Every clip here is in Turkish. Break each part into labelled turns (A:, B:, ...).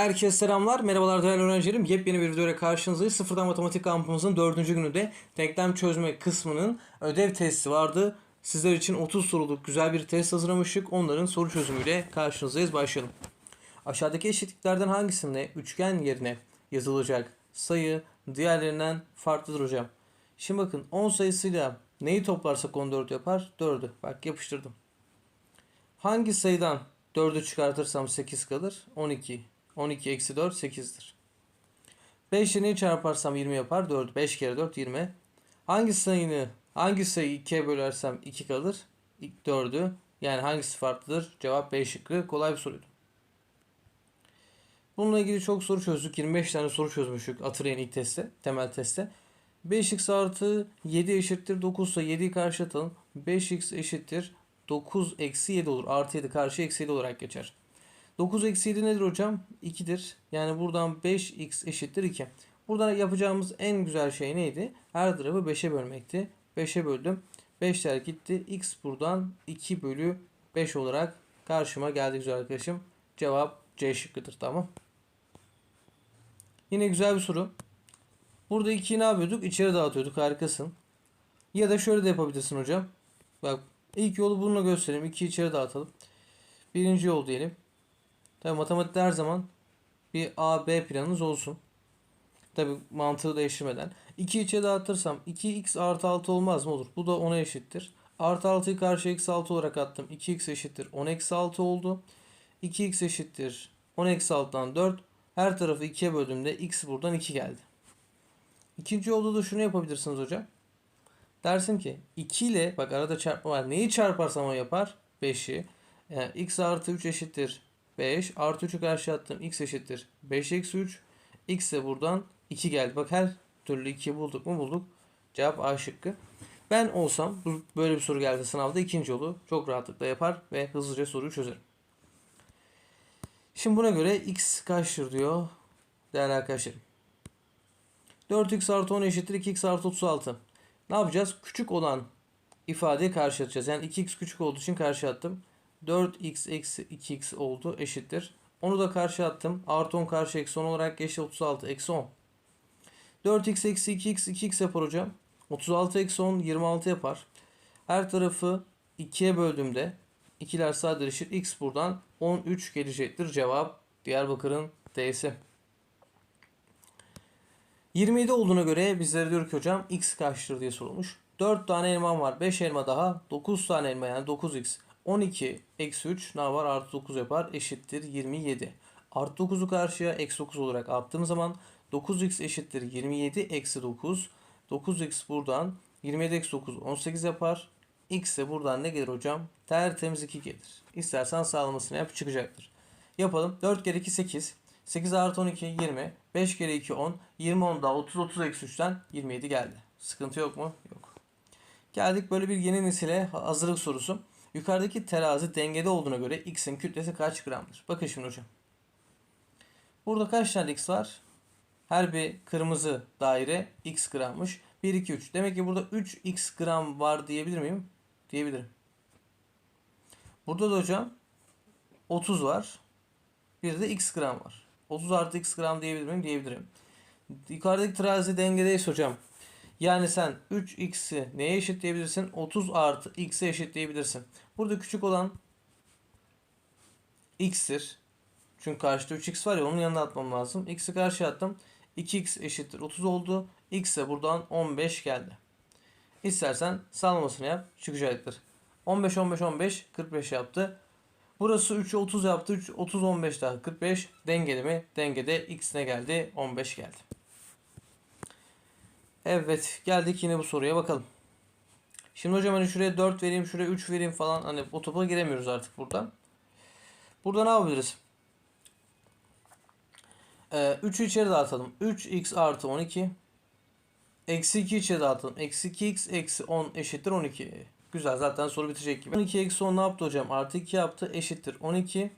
A: Herkese selamlar. Merhabalar değerli öğrencilerim. Yepyeni bir videoyla karşınızdayız. Sıfırdan Matematik kampımızın dördüncü gününde denklem çözme kısmının ödev testi vardı. Sizler için 30 soruluk güzel bir test hazırlamıştık. Onların soru çözümüyle karşınızdayız. Başlayalım. Aşağıdaki eşitliklerden hangisinde üçgen yerine yazılacak sayı diğerlerinden farklıdır hocam? Şimdi bakın 10 sayısıyla neyi toplarsak 14 yapar? 4'ü. Bak yapıştırdım. Hangi sayıdan 4'ü çıkartırsam 8 kalır? 12. 12 eksi 4 8'dir. 5 ile neyi çarparsam 20 yapar? 4. 5 kere 4 20. Hangi sayını hangi sayıyı 2'ye bölersem 2 kalır? 4'ü. Yani hangisi farklıdır? Cevap B şıkkı. Kolay bir soruydu. Bununla ilgili çok soru çözdük. 25 tane soru çözmüştük. Hatırlayın ilk testte. Temel testte. 5x artı 7 eşittir 9 ise 7'yi karşı atalım. 5x eşittir 9 eksi 7 olur. Artı 7 karşı eksi 7 olarak geçer. 9 eksi 7 nedir hocam? 2'dir. Yani buradan 5x eşittir 2. Burada yapacağımız en güzel şey neydi? Her tarafı 5'e bölmekti. 5'e böldüm. 5'ler gitti. x buradan 2 bölü 5 olarak karşıma geldi güzel arkadaşım. Cevap C şıkkıdır. Tamam. Yine güzel bir soru. Burada 2'yi ne yapıyorduk? İçeri dağıtıyorduk. Harikasın. Ya da şöyle de yapabilirsin hocam. Bak ilk yolu bununla göstereyim. 2'yi içeri dağıtalım. Birinci yol diyelim. Tabi matematikte her zaman bir A, B planınız olsun. Tabi mantığı değiştirmeden. 2 içe dağıtırsam 2x artı 6 olmaz mı? Olur. Bu da 10'a eşittir. Artı 6'yı karşı eksi 6 olarak attım. 2x eşittir 10 eksi 6 oldu. 2x eşittir 10 eksi 6'dan 4. Her tarafı 2'ye böldüğümde x buradan 2 geldi. İkinci yolda da şunu yapabilirsiniz hocam. Dersin ki 2 ile bak arada çarpma var. Neyi çarparsam o yapar? 5'i. Yani x artı 3 eşittir 5 artı 3'ü karşı attım. x eşittir 5 eksi 3. x de buradan 2 geldi. Bak her türlü 2 bulduk mu bulduk. Cevap A şıkkı. Ben olsam böyle bir soru geldi sınavda ikinci yolu çok rahatlıkla yapar ve hızlıca soruyu çözerim. Şimdi buna göre x kaçtır diyor değerli arkadaşlarım. 4x artı 10 eşittir 2x artı 36. Ne yapacağız? Küçük olan ifadeyi karşı atacağız. Yani 2x küçük olduğu için karşı attım. 4x eksi 2x oldu eşittir. Onu da karşı attım. Artı 10 karşı eksi 10 olarak geçti 36 eksi 10. 4x eksi 2x 2x yapar hocam. 36 eksi 10 26 yapar. Her tarafı 2'ye böldüğümde ikiler sadeleşir. x buradan 13 gelecektir. Cevap Diyarbakır'ın D'si. 27 olduğuna göre bizlere diyor ki hocam x kaçtır diye sorulmuş. 4 tane elmam var. 5 elma daha. 9 tane elma yani 9x. 12 eksi 3 ne var? Artı 9 yapar. Eşittir 27. Artı 9'u karşıya eksi 9 olarak attığım zaman 9x eşittir 27 eksi 9. 9x buradan 27 eksi 9 18 yapar. X de buradan ne gelir hocam? Tertemiz 2 gelir. İstersen sağlamasını yap çıkacaktır. Yapalım. 4 kere 2 8. 8 artı 12 20. 5 kere 2 10. 20 10 daha 30 30 eksi 3'ten 27 geldi. Sıkıntı yok mu? Yok. Geldik böyle bir yeni nesile hazırlık sorusu. Yukarıdaki terazi dengede olduğuna göre x'in kütlesi kaç gramdır? Bakın şimdi hocam. Burada kaç tane x var? Her bir kırmızı daire x grammış. 1, 2, 3. Demek ki burada 3x gram var diyebilir miyim? Diyebilirim. Burada da hocam 30 var. Bir de x gram var. 30 artı x gram diyebilir miyim? Diyebilirim. Yukarıdaki terazi dengedeyse hocam. Yani sen 3x'i neye eşitleyebilirsin? 30 artı x'e eşitleyebilirsin. Burada küçük olan x'tir. Çünkü karşıda 3x var ya onun yanına atmam lazım. x'i karşıya attım. 2x eşittir 30 oldu. x de buradan 15 geldi. İstersen sağlamasını yap çıkacaktır. 15 15 15 45 yaptı. Burası 3'ü 30 yaptı. 3 30 15 daha 45 dengeli mi? Dengede x ne geldi? 15 geldi. Evet geldik yine bu soruya bakalım. Şimdi hocam hani şuraya 4 vereyim şuraya 3 vereyim falan hani o topa giremiyoruz artık buradan. Burada ne yapabiliriz? Ee, 3'ü içeri dağıtalım. 3x artı 12. Eksi 2 içeri dağıtalım. Eksi 2x eksi 10 eşittir 12. Güzel zaten soru bitecek gibi. 12 eksi 10 ne yaptı hocam? Artı 2 yaptı eşittir 12.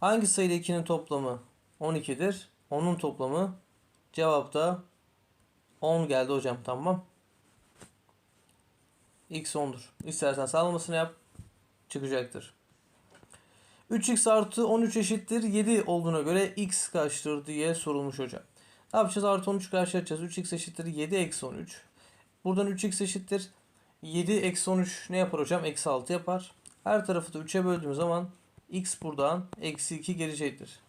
A: Hangi sayıyla 2'nin toplamı 12'dir? 10'un toplamı cevapta 10 geldi hocam tamam. X 10'dur. İstersen sağlamasını yap. Çıkacaktır. 3x artı 13 eşittir 7 olduğuna göre x kaçtır diye sorulmuş hocam. Ne yapacağız? Artı 13 karşı atacağız. 3x eşittir 7 eksi 13. Buradan 3x eşittir 7 eksi 13 ne yapar hocam? Eksi 6 yapar. Her tarafı da 3'e böldüğüm zaman x buradan eksi 2 gelecektir.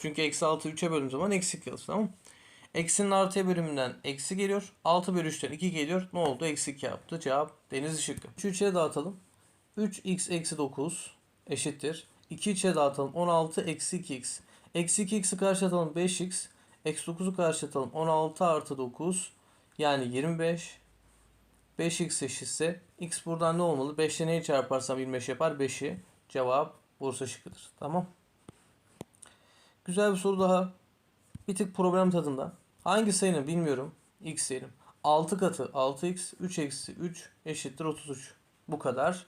A: Çünkü eksi 6 3'e böldüğüm zaman eksi 2 kalır tamam mı? Eksinin artıya bölümünden eksi geliyor. 6 bölü 3'ten 2 geliyor. Ne oldu? Eksi 2 yaptı. Cevap deniz şıkkı. 3'ü 3'e dağıtalım. 3x eksi 9 eşittir. 2 içe dağıtalım. 16 eksi 2x. Eksi 2x'i karşılatalım 5x. Eksi 9'u karşılatalım. 16 artı 9 yani 25. 5x eşitse x buradan ne olmalı? 5 ile neyi çarparsam 25 yapar? 5'i. Cevap Bursa şıkkıdır. Tamam. Güzel bir soru daha. Bir tık problem tadında. Hangi sayının bilmiyorum. X diyelim. 6 katı 6x 3 eksi 3 eşittir 33. Bu kadar.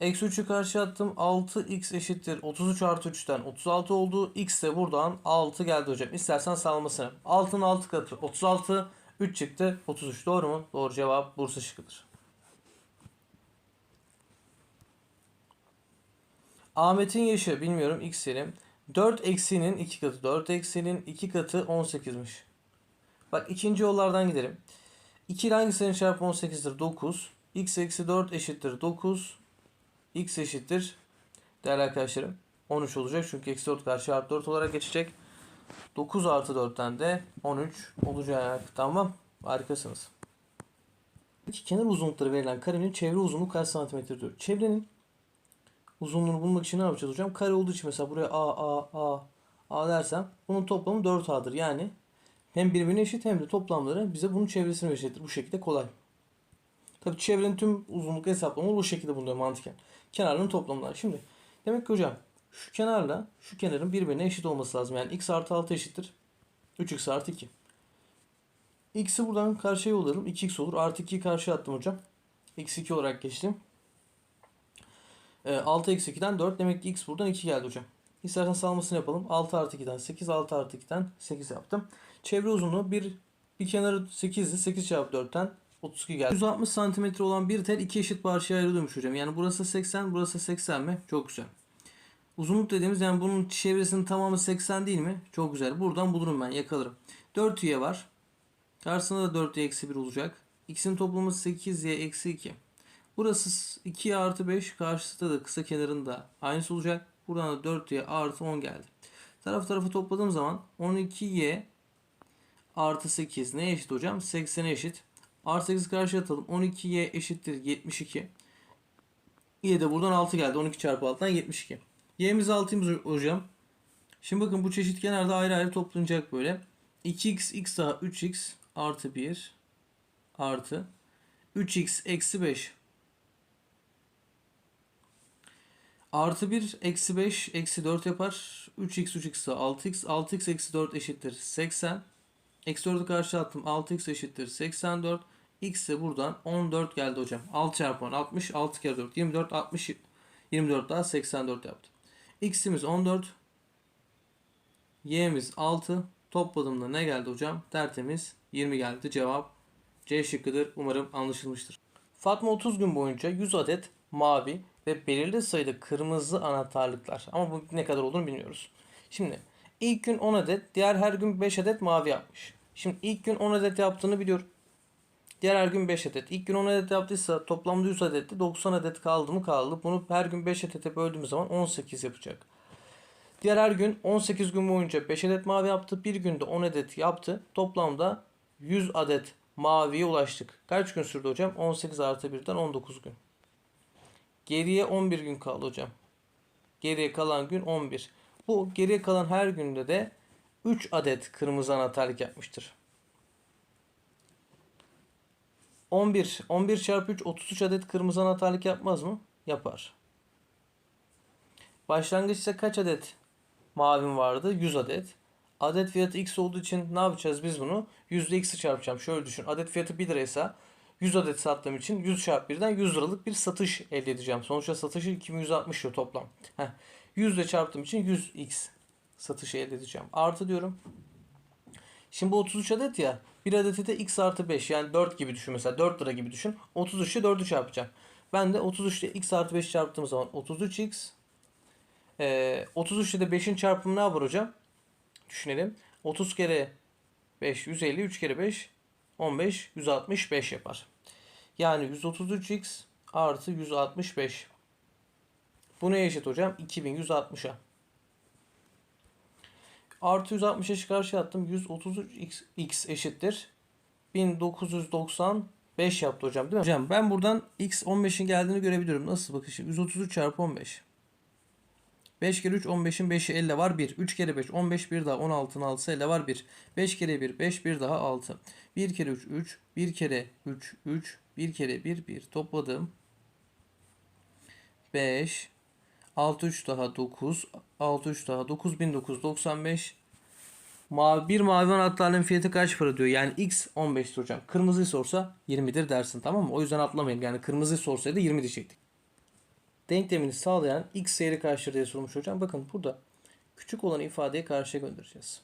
A: Eksi 3'ü karşı attım. 6x eşittir 33 artı 3'ten 36 oldu. X de buradan 6 geldi hocam. İstersen salmasını. 6'nın 6 katı 36. 3 çıktı 33. Doğru mu? Doğru cevap Bursa şıkkıdır. Ahmet'in yaşı bilmiyorum x diyelim. 4 eksiğinin 2 katı. 4 eksiğinin 2 katı 18'miş. Bak ikinci yollardan gidelim. 2 ile hangi sayının çarpı 18'dir? 9. x eksi 4 eşittir 9. x eşittir. Değerli arkadaşlarım 13 olacak. Çünkü eksi 4 karşı artı 4 olarak geçecek. 9 artı 4'ten de 13 olacak. Tamam. Harikasınız. İki kenar uzunlukları verilen karenin çevre uzunluğu kaç santimetre diyor. Çevrenin uzunluğunu bulmak için ne yapacağız hocam? Kare olduğu için mesela buraya A, A, A, A dersem bunun toplamı 4A'dır. Yani hem birbirine eşit hem de toplamları bize bunun çevresini eşittir. Bu şekilde kolay. Tabii çevrenin tüm uzunluk hesaplamalı bu şekilde bulunuyor mantıken. Kenarların toplamından. Şimdi demek ki hocam şu kenarla şu kenarın birbirine eşit olması lazım. Yani x artı 6 eşittir. 3x artı 2. X'i buradan karşıya yollayalım. 2x olur. Artı 2'yi karşıya attım hocam. x 2 olarak geçtim. E, 6 eksi 2'den 4. Demek ki x buradan 2 geldi hocam. İstersen salmasını yapalım. 6 artı 2'den 8. 6 artı 2'den 8 yaptım. Çevre uzunluğu bir, bir kenarı 8'di. 8 çarpı 4'ten 32 geldi. 160 santimetre olan bir tel iki eşit parçaya ayrılıyormuş hocam. Yani burası 80, burası 80 mi? Çok güzel. Uzunluk dediğimiz yani bunun çevresinin tamamı 80 değil mi? Çok güzel. Buradan bulurum ben yakalarım. 4 y var. Karşısında da 4y eksi 1 olacak. X'in toplamı 8y eksi 2. Burası 2y artı 5. Karşısında da kısa kenarında aynısı olacak. Buradan da 4y artı 10 geldi. Taraf tarafı topladığım zaman 12y artı 8 neye eşit hocam? 80'e eşit. Artı 8 karşı atalım. 12y eşittir 72. Y de buradan 6 geldi. 12 çarpı 6'dan 72. Y'miz 6'ymış hocam. Şimdi bakın bu çeşit kenarda ayrı ayrı toplanacak böyle. 2x x daha 3x artı 1 artı 3x eksi 5 artı 1 eksi 5 eksi 4 yapar. 3x 3x daha 6x 6x eksi 4 eşittir 80. Eksi 4'ü karşı attım. 6x eşittir 84. X de buradan 14 geldi hocam. 6 çarpı 10 60. 6 kere 4 24 60 24 daha 84 yaptı. X'imiz 14. Y'miz 6. Topladığımda ne geldi hocam? Tertemiz 20 geldi. Cevap C şıkkıdır. Umarım anlaşılmıştır. Fatma 30 gün boyunca 100 adet mavi ve belirli sayıda kırmızı anahtarlıklar. Ama bu ne kadar olduğunu bilmiyoruz. Şimdi ilk gün 10 adet, diğer her gün 5 adet mavi yapmış. Şimdi ilk gün 10 adet yaptığını biliyorum. Diğer her gün 5 adet. İlk gün 10 adet yaptıysa toplamda 100 adetti. 90 adet kaldı mı kaldı. Bunu her gün 5 adete böldüğümüz zaman 18 yapacak. Diğer her gün 18 gün boyunca 5 adet mavi yaptı. Bir günde 10 adet yaptı. Toplamda 100 adet maviye ulaştık. Kaç gün sürdü hocam? 18 artı 1'den 19 gün. Geriye 11 gün kaldı hocam. Geriye kalan gün 11. Bu geriye kalan her günde de 3 adet kırmızı anahtarlık yapmıştır. 11. 11 çarpı 3 33 adet kırmızı anahtarlık yapmaz mı? Yapar. Başlangıçta kaç adet mavim vardı? 100 adet. Adet fiyatı x olduğu için ne yapacağız biz bunu? X'i çarpacağım. Şöyle düşün. Adet fiyatı 1 liraysa 100 adet sattığım için 100 çarpı 1'den 100 liralık bir satış elde edeceğim. Sonuçta satışı 2160 lira toplam. Heh. 100 ile çarptığım için 100x satışı elde edeceğim. Artı diyorum. Şimdi bu 33 adet ya. Bir adeti de x artı 5 yani 4 gibi düşün mesela 4 lira gibi düşün. 33'ü 4'ü çarpacağım. Ben de 33 ile x artı 5 çarptığım zaman 33x. Ee, 33 ile de 5'in çarpımı ne yapar hocam? Düşünelim. 30 kere 5 150, 3 kere 5 15, 165 yapar. Yani 133x artı 165. Bu neye eşit hocam? 2160'a. Artı 165 karşı attım. 133x x eşittir. 1995 yaptı hocam değil mi? Hocam ben buradan x 15'in geldiğini görebiliyorum. Nasıl bakın şimdi 133 çarpı 15. 5 kere 3 15'in 5'i 50 var 1. 3 kere 5 15 bir daha 16'ın 6'sı 50 var 1. 5 kere 1 5 bir daha 6. 1 kere 3 3. 1 kere 3 3. 1 kere 1 1. Topladım. 5. 6 3 daha 9. 6 3 daha 9995. Mavi, bir mavi anahtarların fiyatı kaç para diyor. Yani x 15 hocam. Kırmızıyı sorsa 20'dir dersin tamam mı? O yüzden atlamayın. Yani kırmızı sorsaydı 20 diyecektik. Denklemini sağlayan x seyri kaçtır diye sormuş hocam. Bakın burada küçük olan ifadeyi karşıya göndereceğiz.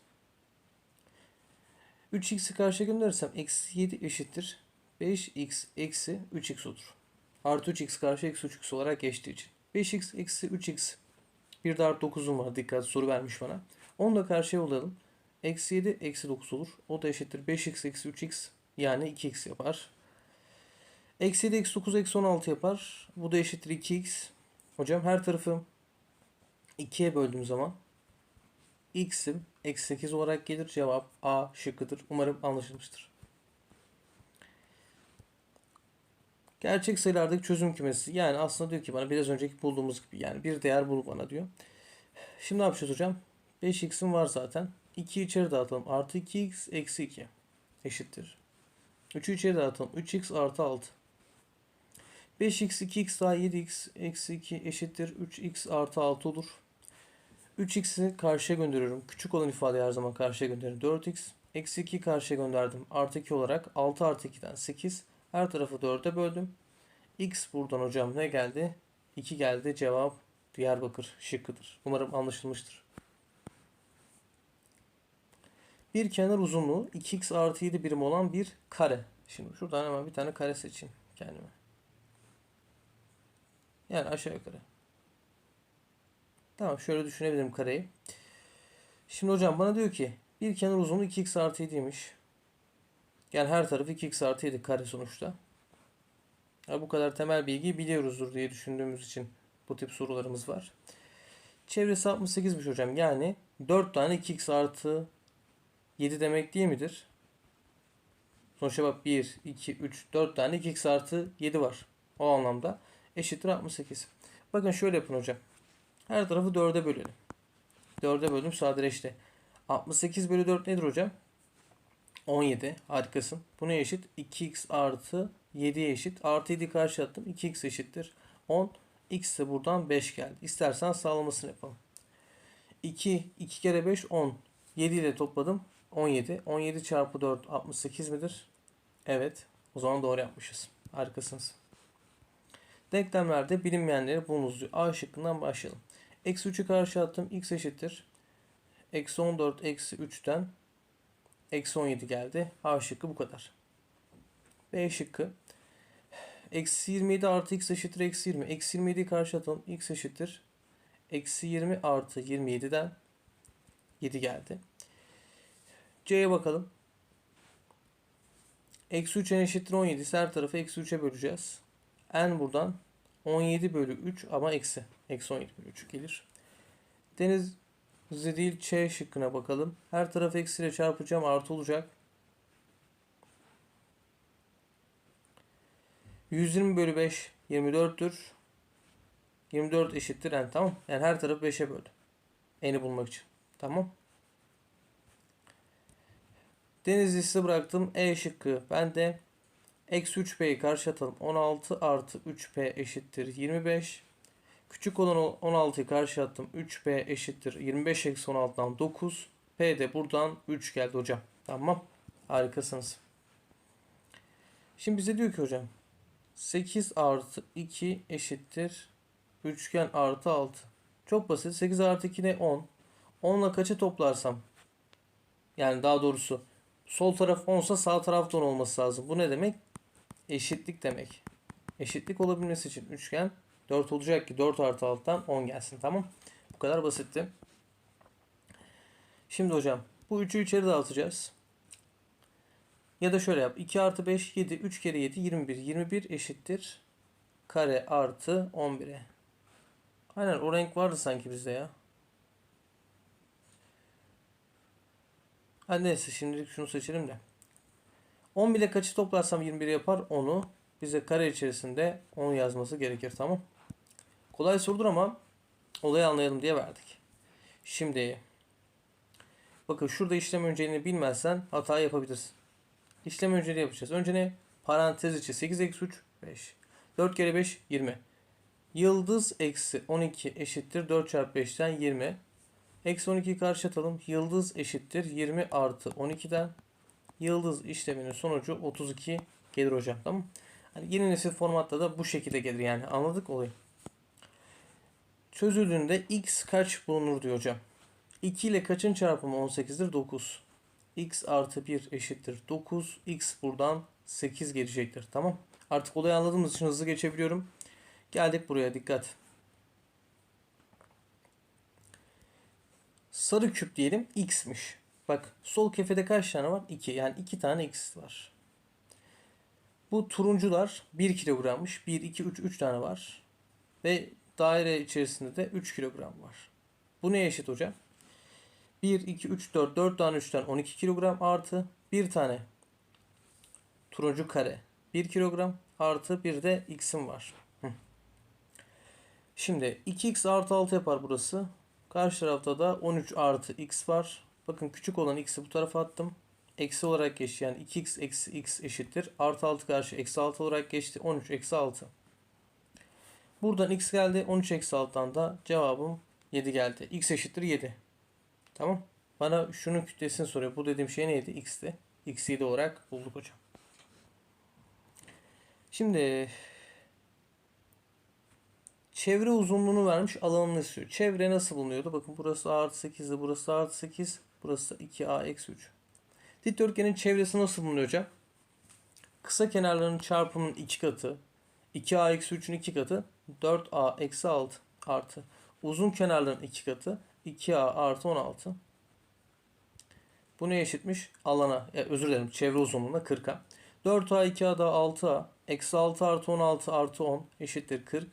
A: 3x'i karşıya gönderirsem eksi 7 eşittir. 5x eksi 3x olur. Artı 3x karşı eksi 3x olarak geçtiği için. 5x eksi 3x. Bir de artı 9'um var. Dikkat soru vermiş bana. Onu da karşıya yollayalım. Eksi 7 eksi 9 olur. O da eşittir 5x eksi 3x yani 2x yapar. Eksi 7 eksi 9 eksi 16 yapar. Bu da eşittir 2x. Hocam her tarafı 2'ye böldüğüm zaman x'im eksi 8 olarak gelir. Cevap A şıkkıdır. Umarım anlaşılmıştır. Gerçek sayılardaki çözüm kümesi. Yani aslında diyor ki bana biraz önceki bulduğumuz gibi yani bir değer bul bana diyor. Şimdi ne yapacağız hocam? 5x'im var zaten. 2'yi içeri dağıtalım. Artı 2x eksi 2 eşittir. 3'ü içeri dağıtalım. 3x artı 6. 5x 2x daha 7x eksi 2 eşittir. 3x artı 6 olur. 3x'i karşıya gönderiyorum. Küçük olan ifadeyi her zaman karşıya gönderirim. 4x. Eksi 2 karşıya gönderdim. Artı 2 olarak 6 artı 2'den 8. Her tarafı 4'e böldüm. X buradan hocam ne geldi? 2 geldi. Cevap Diyarbakır şıkkıdır. Umarım anlaşılmıştır. Bir kenar uzunluğu 2x artı 7 birim olan bir kare. Şimdi şuradan hemen bir tane kare seçeyim kendime. Yani aşağı yukarı. Tamam şöyle düşünebilirim kareyi. Şimdi hocam bana diyor ki bir kenar uzunluğu 2x artı 7'ymiş. Yani her tarafı 2x artı 7 kare sonuçta. Ya bu kadar temel bilgiyi biliyoruzdur diye düşündüğümüz için bu tip sorularımız var. Çevresi 68'miş hocam. Yani 4 tane 2x artı 7 demek değil midir? Sonuçta bak 1, 2, 3, 4 tane 2x artı 7 var. O anlamda eşittir 68. Bakın şöyle yapın hocam. Her tarafı 4'e bölelim. 4'e böldüm sadeleşti. 68 bölü 4 nedir hocam? 17. Harikasın. Bu ne eşit? 2x artı 7'ye eşit. Artı 7 karşı attım. 2x eşittir. 10. X de buradan 5 geldi. İstersen sağlamasını yapalım. 2, 2 kere 5 10. 7 ile topladım. 17. 17 çarpı 4 68 midir? Evet. O zaman doğru yapmışız. Harikasınız. Denklemlerde bilinmeyenleri bulunuz diyor. A şıkkından başlayalım. Eksi 3'ü karşı attım. X eşittir. Eksi 14 eksi 3'ten eksi 17 geldi. A şıkkı bu kadar. B şıkkı. Eksi 27 artı x eşittir eksi 20. Eksi 27'yi karşı atalım. x eşittir. Eksi 20 artı 27'den 7 geldi. C'ye bakalım. Eksi 3 n eşittir 17. Her tarafı eksi 3'e böleceğiz. N buradan 17 bölü 3 ama eksi. Eksi 17 bölü 3 gelir. Deniz değil Ç şıkkına bakalım. Her tarafı eksiyle çarpacağım artı olacak. 120 bölü 5 24'tür. 24 eşittir n tamam. Yani her tarafı 5'e böldüm. N'i bulmak için. Tamam. Deniz listesi bıraktım. E şıkkı. Ben de eksi 3P'yi karşı atalım. 16 artı 3P eşittir 25. Küçük olan 16'yı karşı attım. 3P eşittir 25 eksi 16'dan 9. P de buradan 3 geldi hocam. Tamam. Harikasınız. Şimdi bize diyor ki hocam 8 artı 2 eşittir üçgen artı 6. Çok basit. 8 artı 2 ne? 10. 10 ile kaçı toplarsam yani daha doğrusu sol taraf 10 ise sağ taraf da 10 olması lazım. Bu ne demek? Eşitlik demek. eşitlik olabilmesi için üçgen 4 olacak ki 4 artı alttan 10 gelsin tamam. Bu kadar basitti. Şimdi hocam bu 3'ü içeri dağıtacağız. Ya da şöyle yap. 2 artı 5 7. 3 kere 7 21. 21 eşittir. Kare artı 11'e. Aynen o renk vardı sanki bizde ya. Ha neyse şimdilik şunu seçelim de. 10 bile kaçı toplarsam 21 yapar? 10'u. Bize kare içerisinde 10 yazması gerekir tamam. Kolay sorudur ama olayı anlayalım diye verdik. Şimdi bakın şurada işlem önceliğini bilmezsen hata yapabilirsin. İşlem önceliği yapacağız. Önce ne? Parantez içi 8 eksi 3 5. 4 kere 5 20. Yıldız eksi 12 eşittir 4 çarpı 5'ten 20. Eksi 12'yi karşı atalım. Yıldız eşittir 20 artı 12'den. Yıldız işleminin sonucu 32 gelir hocam. Tamam? Hani yeni nesil formatta da bu şekilde gelir yani. Anladık olayı. Çözüldüğünde x kaç bulunur diyor hocam. 2 ile kaçın çarpımı 18'dir? 9. x artı 1 eşittir 9. x buradan 8 gelecektir. Tamam. Artık olayı anladığımız için hızlı geçebiliyorum. Geldik buraya dikkat. Sarı küp diyelim x'miş. Bak sol kefede kaç tane var? 2. Yani 2 tane x var. Bu turuncular 1 kilogrammış. 1, 2, 3, 3 tane var. Ve daire içerisinde de 3 kilogram var. Bu neye eşit hocam? 1, 2, 3, 4, 4 tane 3'ten 12 kilogram artı 1 tane turuncu kare 1 kilogram artı bir de x'im var. Şimdi 2x artı 6 yapar burası. Karşı tarafta da 13 artı x var. Bakın küçük olan x'i bu tarafa attım. Eksi olarak geçti yani 2x eksi x eşittir. Artı 6 karşı eksi 6 olarak geçti. 13 eksi 6. Buradan x geldi. 13 eksi 6'dan da cevabım 7 geldi. x eşittir 7. Tamam. Bana şunun kütlesini soruyor. Bu dediğim şey neydi? x'ti. x 7 olarak bulduk hocam. Şimdi çevre uzunluğunu vermiş alanını istiyor. Çevre nasıl bulunuyordu? Bakın burası artı 8 ile burası a artı 8. Burası da 2a eksi 3. Dikdörtgenin çevresi nasıl bulunuyor hocam? Kısa kenarların çarpımının 2 katı. 2a eksi 3'ün 2 katı. 4a eksi 6 artı. Uzun kenarların 2 katı. 2a artı 16. Bu ne eşitmiş? Alana, e, özür dilerim çevre uzunluğuna 40'a. 4a 2a da 6a. Eksi 6 artı 16 artı 10 eşittir 40.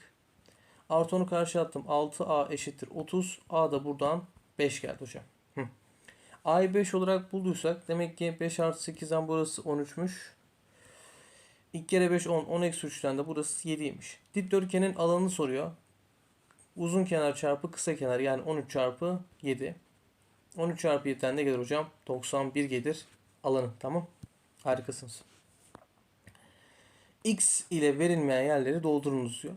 A: Artı 10'u karşı attım. 6a eşittir 30. a da buradan 5 geldi hocam. A'yı 5 olarak bulduysak demek ki 5 artı 8'den burası 13'müş. 2 kere 5 10. 10 eksi 3'ten de burası 7'ymiş. Dikdörtgenin alanını soruyor. Uzun kenar çarpı kısa kenar yani 13 çarpı 7. 13 çarpı 7'den ne gelir hocam? 91 gelir alanı. Tamam. Harikasınız. X ile verilmeyen yerleri doldurunuz diyor.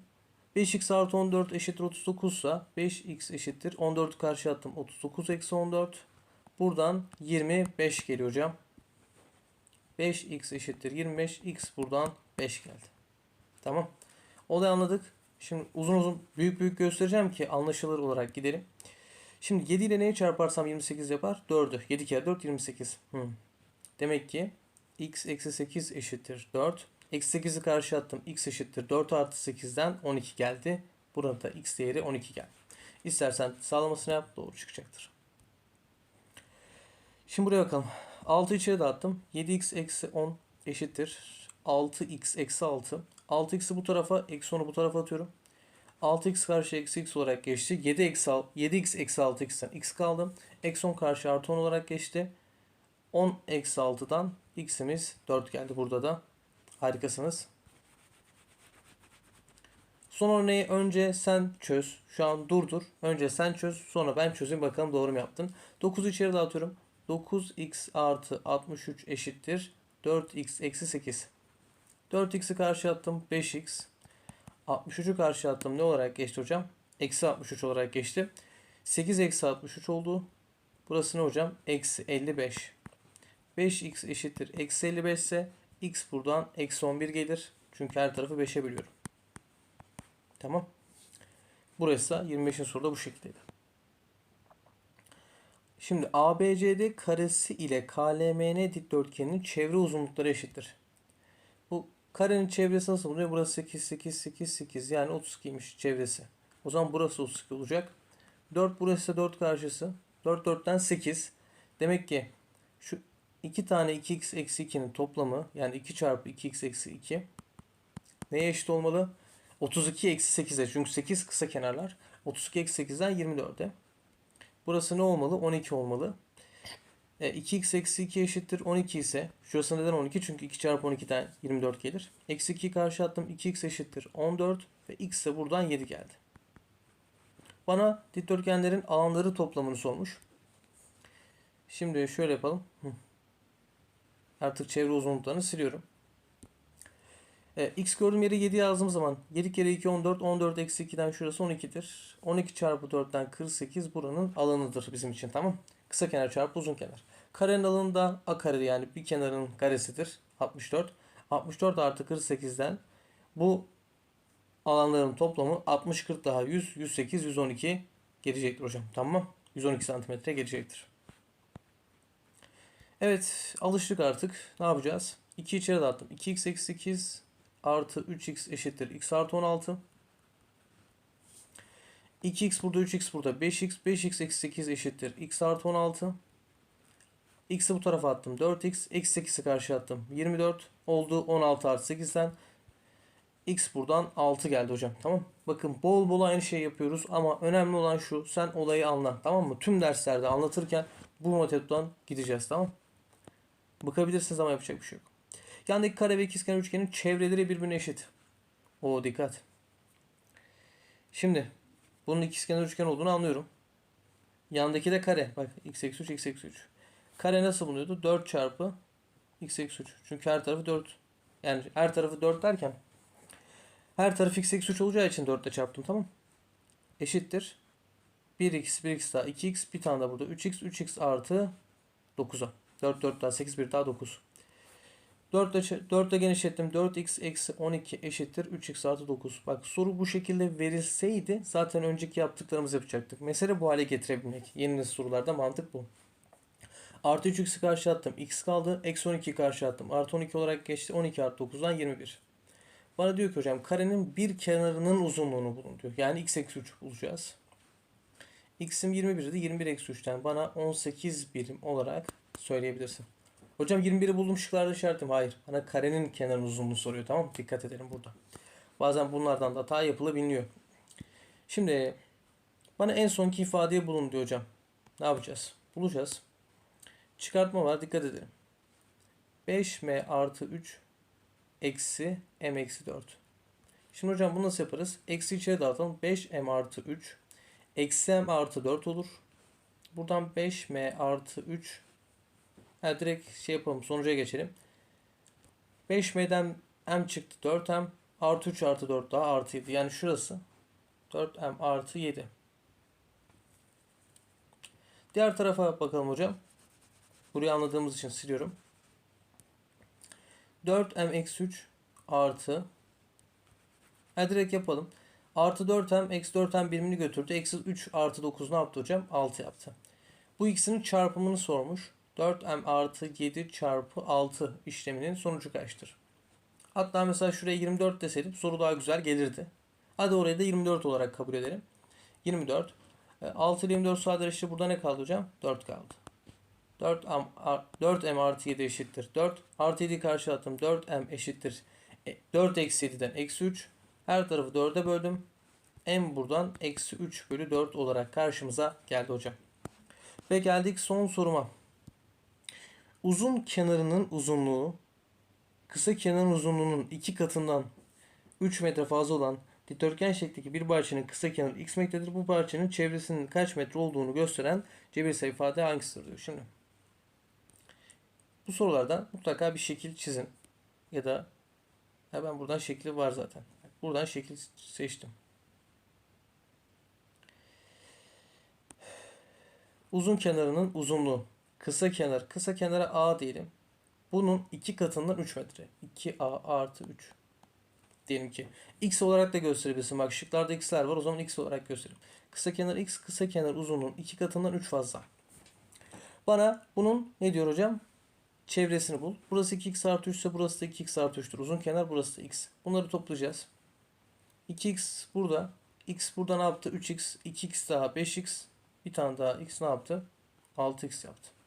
A: 5x artı 14 eşittir 39 ise 5x eşittir 14'ü karşıya attım 39 eksi 14. Buradan 25 geliyor hocam. 5x eşittir 25. x buradan 5 geldi. Tamam. Olayı anladık. Şimdi uzun uzun büyük büyük göstereceğim ki anlaşılır olarak gidelim. Şimdi 7 ile neyi çarparsam 28 yapar? 4'ü. 7 kere 4 28. Hmm. Demek ki x eksi 8 eşittir 4. Eksi 8'i karşı attım. x eşittir 4 artı 8'den 12 geldi. Burada da x değeri 12 geldi. İstersen sağlamasını yap doğru çıkacaktır. Şimdi buraya bakalım. 6 içeri dağıttım. 7x eksi 10 eşittir. 6x eksi 6. 6x'i bu tarafa eksi 10'u bu tarafa atıyorum. 6x karşı eksi x olarak geçti. 7 eksi 7x eksi 6x'ten x kaldı. Eksi 10 karşı artı 10 olarak geçti. 10 eksi 6'dan x'imiz 4 geldi burada da. Harikasınız. Son örneği önce sen çöz. Şu an durdur. Önce sen çöz. Sonra ben çözeyim. Bakalım doğru mu yaptın. 9'u içeri dağıtıyorum. 9x artı 63 eşittir. 4x eksi 8. 4x'i karşı attım. 5x. 63'ü karşı attım. Ne olarak geçti hocam? Eksi 63 olarak geçti. 8 eksi 63 oldu. Burası ne hocam? Eksi 55. 5x eşittir. Eksi 55 ise x buradan eksi 11 gelir. Çünkü her tarafı 5'e bölüyorum. Tamam. Burası da 25. soruda bu şekildeydi. Şimdi ABCD karesi ile KLMN dikdörtgeninin çevre uzunlukları eşittir. Bu Karenin çevresi nasıl bulunuyor? Burası 8, 8, 8, 8. Yani 32'ymiş çevresi. O zaman burası 32 olacak. 4 burası ise 4 karşısı. 4 4'ten 8. Demek ki şu 2 tane 2x eksi 2'nin toplamı yani 2 çarpı 2x eksi 2 neye eşit olmalı? 32 eksi 8'e. Çünkü 8 kısa kenarlar. 32 eksi 8'den 24'e. Burası ne olmalı? 12 olmalı. E, 2x eksi 2 eşittir 12 ise şurası neden 12? Çünkü 2 çarpı 12'den 24 gelir. Eksi 2'yi karşı attım. 2x eşittir 14 ve x ise buradan 7 geldi. Bana dikdörtgenlerin alanları toplamını sormuş. Şimdi şöyle yapalım. Artık çevre uzunluklarını siliyorum. E, x gördüğüm yere 7 yazdığım zaman 7 kere 2 14. 14 eksi 2'den şurası 12'dir. 12 çarpı 4'ten 48 buranın alanıdır bizim için tamam. Kısa kenar çarpı uzun kenar. Karenin alanı da a kare yani bir kenarın karesidir. 64. 64 artı 48'den bu alanların toplamı 60 40 daha 100 108 112 gelecektir hocam. Tamam. 112 santimetre gelecektir. Evet alıştık artık. Ne yapacağız? 2 içeri dağıttım. 2x eksi 8 artı 3x eşittir. x artı 16. 2x burada 3x burada 5x 5x eksi 8 eşittir. x artı 16. x'i bu tarafa attım. 4x eksi 8'i karşı attım. 24 oldu 16 artı 8'den. x buradan 6 geldi hocam. Tamam. Bakın bol bol aynı şey yapıyoruz ama önemli olan şu. Sen olayı anla. Tamam mı? Tüm derslerde anlatırken bu metottan gideceğiz. Tamam Bakabilirsiniz ama yapacak bir şey yok. Yandaki kare ve ikizkenar üçgenin çevreleri birbirine eşit. O dikkat. Şimdi bunun ikizkenar üçgen olduğunu anlıyorum. Yandaki de kare. Bak x eksi 3 x eksi 3. Kare nasıl bulunuyordu? 4 çarpı x eksi 3. Çünkü her tarafı 4. Yani her tarafı 4 derken her taraf x eksi 3 olacağı için 4 ile çarptım tamam. Eşittir. 1x 1x daha 2x bir tane de burada 3x 3x artı 9'a. 4 4 daha 8 bir daha 9. 4 ile, 4 ile genişlettim. 4x eksi 12 eşittir 3x artı 9. Bak soru bu şekilde verilseydi zaten önceki yaptıklarımızı yapacaktık. Mesele bu hale getirebilmek. Yeni nesil sorularda mantık bu. Artı 3x'i karşı attım. x kaldı. Eksi 12'yi karşı attım. Artı 12 olarak geçti. 12 artı 9'dan 21. Bana diyor ki hocam karenin bir kenarının uzunluğunu bulun diyor. Yani x eksi 3 bulacağız. x'im 21'di. 21 eksi 3'ten bana 18 birim olarak söyleyebilirsin. Hocam 21'i buldum şıklarda işaretim. Hayır. Bana karenin kenarının uzunluğunu soruyor. Tamam? Dikkat edelim burada. Bazen bunlardan da hata yapılabiliyor. Şimdi bana en sonki ifadeyi bulun diyor hocam. Ne yapacağız? Bulacağız. Çıkartma var. Dikkat edelim. 5m artı 3 eksi m eksi 4. Şimdi hocam bunu nasıl yaparız? Eksi içeri dağıtalım. 5m artı 3 eksi m artı 4 olur. Buradan 5m artı 3 Ha, direkt şey yapalım sonuca geçelim. 5m'den m çıktı 4m artı 3 artı 4 daha artı 7. Yani şurası 4m artı 7. Diğer tarafa bakalım hocam. Burayı anladığımız için siliyorum. 4m eksi 3 artı ha, direkt yapalım. Artı 4m eksi 4m birimini götürdü. Eksi 3 artı 9 ne yaptı hocam? 6 yaptı. Bu ikisinin çarpımını sormuş. 4m artı 7 çarpı 6 işleminin sonucu kaçtır? Hatta mesela şuraya 24 deseydim soru daha güzel gelirdi. Hadi orayı da 24 olarak kabul edelim. 24. 6 ile 24 sadeleşti. Burada ne kaldı hocam? 4 kaldı. 4m, 4m artı 7 eşittir 4. Artı 7'yi karşı attım. 4m eşittir. 4 e, eksi 7'den eksi 3. Her tarafı 4'e böldüm. m buradan eksi 3 bölü 4 olarak karşımıza geldi hocam. Ve geldik son soruma. Uzun kenarının uzunluğu kısa kenarın uzunluğunun iki katından 3 metre fazla olan dikdörtgen şeklindeki bir parçanın kısa kenarı x metredir. Bu parçanın çevresinin kaç metre olduğunu gösteren cebirsel ifade hangisidir diyor. Şimdi bu sorulardan mutlaka bir şekil çizin. Ya da ya ben buradan şekli var zaten. Buradan şekil seçtim. Uzun kenarının uzunluğu Kısa kenar. Kısa kenara A diyelim. Bunun iki katından 3 metre. 2A artı 3. Diyelim ki. X olarak da gösterebilirsin. Bak şıklarda x'ler var. O zaman x olarak göstereyim. Kısa kenar x, kısa kenar uzunluğun iki katından 3 fazla. Bana bunun ne diyor hocam? çevresini bul. Burası 2x artı 3 ise burası da 2x artı 3'tür. Uzun kenar burası da x. Bunları toplayacağız. 2x burada. x burada ne yaptı? 3x. 2x daha 5x. Bir tane daha x ne yaptı? 6x yaptı.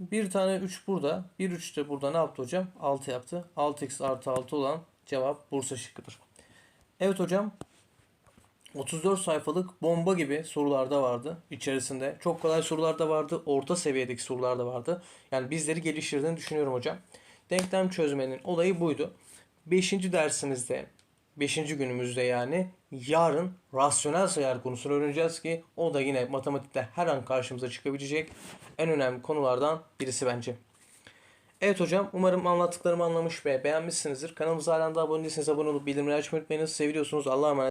A: Bir tane 3 burada. Bir 3 de burada ne yaptı hocam? 6 yaptı. 6x artı 6 olan cevap Bursa şıkkıdır. Evet hocam. 34 sayfalık bomba gibi sorular da vardı içerisinde. Çok kolay sorular da vardı. Orta seviyedeki sorular da vardı. Yani bizleri geliştirdiğini düşünüyorum hocam. Denklem çözmenin olayı buydu. 5. dersimizde 5. günümüzde yani yarın rasyonel sayılar konusunu öğreneceğiz ki o da yine matematikte her an karşımıza çıkabilecek en önemli konulardan birisi bence. Evet hocam umarım anlattıklarımı anlamış ve beğenmişsinizdir. Kanalımıza hala da abone değilseniz abone olup bildirimleri açmayı unutmayınız. Seviyorsunuz. Allah'a emanet.